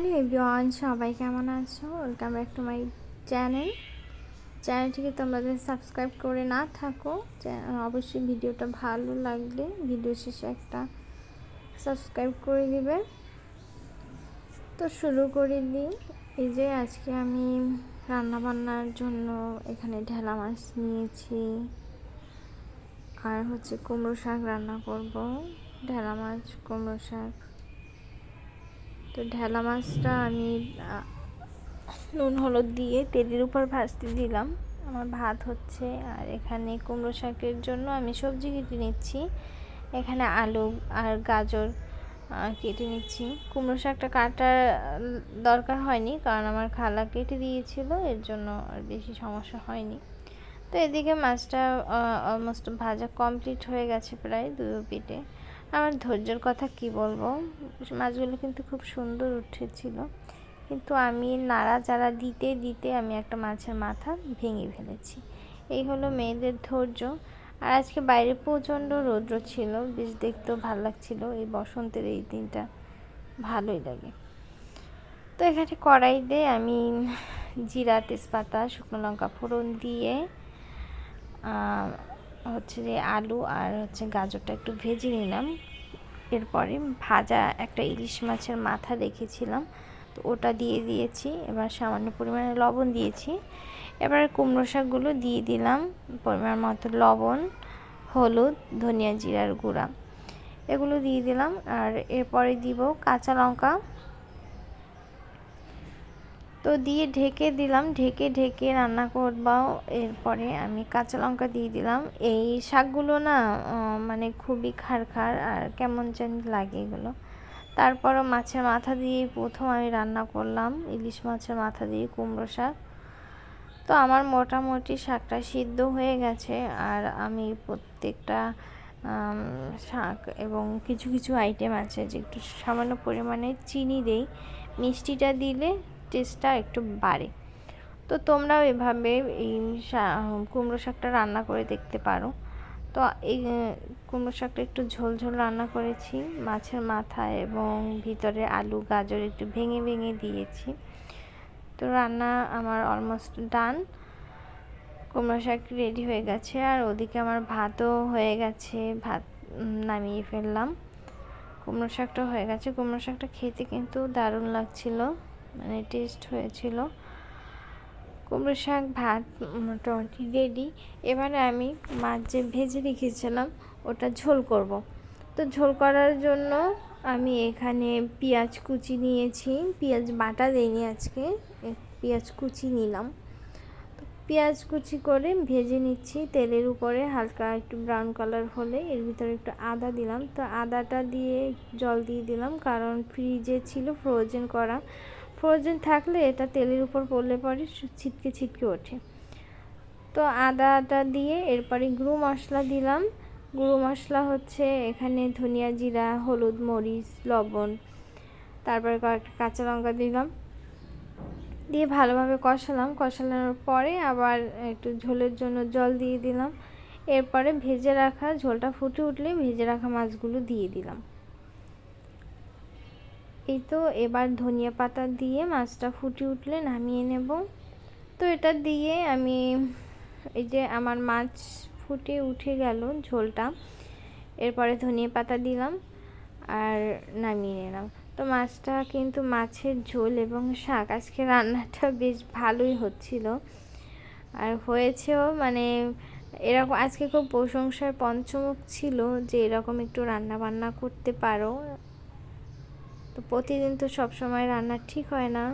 Hello everyone সবাই কেমন আছো? Welcome back to my channel চ্যানেলটিকে তোমরা যদি সাবস্ক্রাইব করে না থাকো। অবশ্যই ভিডিওটা ভালো লাগলে ভিডিও শেষে একটা সাবস্ক্রাইব করে দিবে। তো শুরু করে দিই এই যে আজকে আমি রান্না বান্নার জন্য এখানে ঢেলা মাছ নিয়েছি। আর হচ্ছে কুমড়ো শাক রান্না করব। ঢেলা মাছ, কুমড়ো শাক। তো ঢেলা মাছটা আমি নুন, হলুদ দিয়ে তেলের উপর ভাজতে দিলাম। আমার ভাত হচ্ছে, আর এখানে কুমড়ো শাকের জন্য আমি সবজি কেটে নিচ্ছি। এখানে আলু আর গাজর কেটে নিচ্ছি। কুমড়ো শাকটা কাটার দরকার হয়নি, কারণ আমার খালা কেটে দিয়েছিল, এর জন্য আর বেশি সমস্যা হয়নি। তো এদিকে মাছটা অলমোস্ট ভাজা কমপ্লিট হয়ে গেছে প্রায় দু পিঠে। আমার ধৈর্যের কথা কি বলব? মাছগুলো কিন্তু খুব সুন্দর উঠেছিল। কিন্তু আমি নাড়া চাড়া দিতে দিতে আমি একটা মাছের মাথা ভেঙে ফেলেছি। এই হলো মেয়েদের ধৈর্য। আর আজকে বাইরে প্রচণ্ড রৌদ্র ছিল, বেশ দেখতেও ভালো লাগছিল। এই বসন্তের এই দিনটা ভালোই লাগে। তো এখানে কড়াইতে আমি জিরা তেজপাতা, শুকনো লঙ্কা ফোড়ন দিয়ে হচ্ছে যে আলু আর হচ্ছে গাজরটা একটু ভেজে নিলাম। এরপরে ভাজা একটা ইলিশ মাছের মাথা রেখেছিলাম। তো ওটা দিয়ে দিয়েছি, এবার সামান্য পরিমাণে লবণ দিয়েছি। এবার কুমড়ো শাকগুলো দিয়ে দিলাম, পরিমাণ মতো লবণ, হলুদ, ধনিয়া জিরার গুঁড়া। এগুলো দিয়ে দিলাম, আর এরপরে দিব কাঁচা লঙ্কা। তো দিয়ে ঢেকে দিলাম, ঢেকে ঢেকে রান্না করবাও। এরপরে আমি কাঁচা লঙ্কা দিয়ে দিলাম। এই শাকগুলো না মানে খুবই খার খার আর কেমন যেন লাগে এগুলো। তারপরও মাছের মাথা দিয়ে প্রথম আমি রান্না করলাম, ইলিশ মাছের মাথা দিয়ে কুমড়ো শাক। তো আমার মোটামুটি শাকটা সিদ্ধ হয়ে গেছে আর আমি প্রত্যেকটা শাক এবং কিছু কিছু আইটেম আছে যে একটু সামান্য পরিমাণে চিনি দেই। মিষ্টিটা দিলে টেস্টটা একটু বাড়ে। তো তোমরাও এভাবে এই কুমড়ো শাকটা রান্না করে দেখতে পারো। তো এই কুমড়ো শাকটা একটু ঝোল ঝোল রান্না করেছি। মাছের মাথা এবং ভিতরে আলু, গাজর একটু ভেঙে ভেঙে দিয়েছি। তো রান্না আমার অলমোস্ট ডান কুমড়ো শাক রেডি হয়ে গেছে। আর ওদিকে আমার ভাতও হয়ে গেছে। ভাত নামিয়ে ফেললাম। কুমড়ো শাকটা হয়ে গেছে। কুমড়ো শাকটা খেতে কিন্তু দারুণ লাগছিল। মানে টেস্ট হয়েছিল। কুমড়ো শাক, ভাত, মোটামুটি রেডি এবারে আমি মাছ যে ভেজে রেখেছিলাম, ওটা ঝোল করব। তো ঝোল করার জন্য আমি এখানে পেঁয়াজ কুচি নিয়েছি। পেঁয়াজ বাটা দিইনি আজকে পেঁয়াজ কুচি নিলাম। তো পেঁয়াজ কুচি করে ভেজে নিচ্ছি। তেলের উপরে হালকা একটু ব্রাউন কালার হলে, এর ভিতরে একটু আদা দিলাম। তো আদাটা দিয়ে জল দিয়ে দিলাম, কারণ ফ্রিজে ছিল ফ্রোজেন করা। ফ্রোজেন থাকলে এটা তেলের উপর পড়লে পরে ছিটকে ছিটকে ওঠে। তো আদাটা দিয়ে এরপরে গুঁড়ো মশলা দিলাম। গুঁড়ো মশলা হচ্ছে এখানে ধনিয়া জিরা, হলুদ মরিচ, লবণ, তারপরে কয়েকটা কাঁচা লঙ্কা দিলাম। দিয়ে ভালোভাবে কষালাম। কষানোর পরে আবার একটু ঝোলের জন্য জল দিয়ে দিলাম। এরপরে ভেজে রাখা ঝোলটা ফুটে উঠলে ভেজে রাখা মাছগুলো দিয়ে দিলাম। এই তো, এবার ধনিয়া পাতা দিয়ে মাছটা ফুটে উঠলে নামিয়ে নেব। তো এটা দিয়ে আমি এই যে আমার মাছ ফুটে উঠে গেল ঝোলটা, এরপরে ধনিয়া পাতা দিলাম আর নামিয়ে নিলাম। তো মাছটা কিন্তু মাছের ঝোল এবং শাক, আজকে রান্নাটা বেশ ভালোই হচ্ছিল। আর হয়েছেও মানে এরকম, আজকে খুব প্রশংসার পঞ্চমুখ ছিল যে এরকম একটু রান্না বান্না করতে পারো। তো প্রতিদিন তো সব সময় রান্না ঠিক হয় না।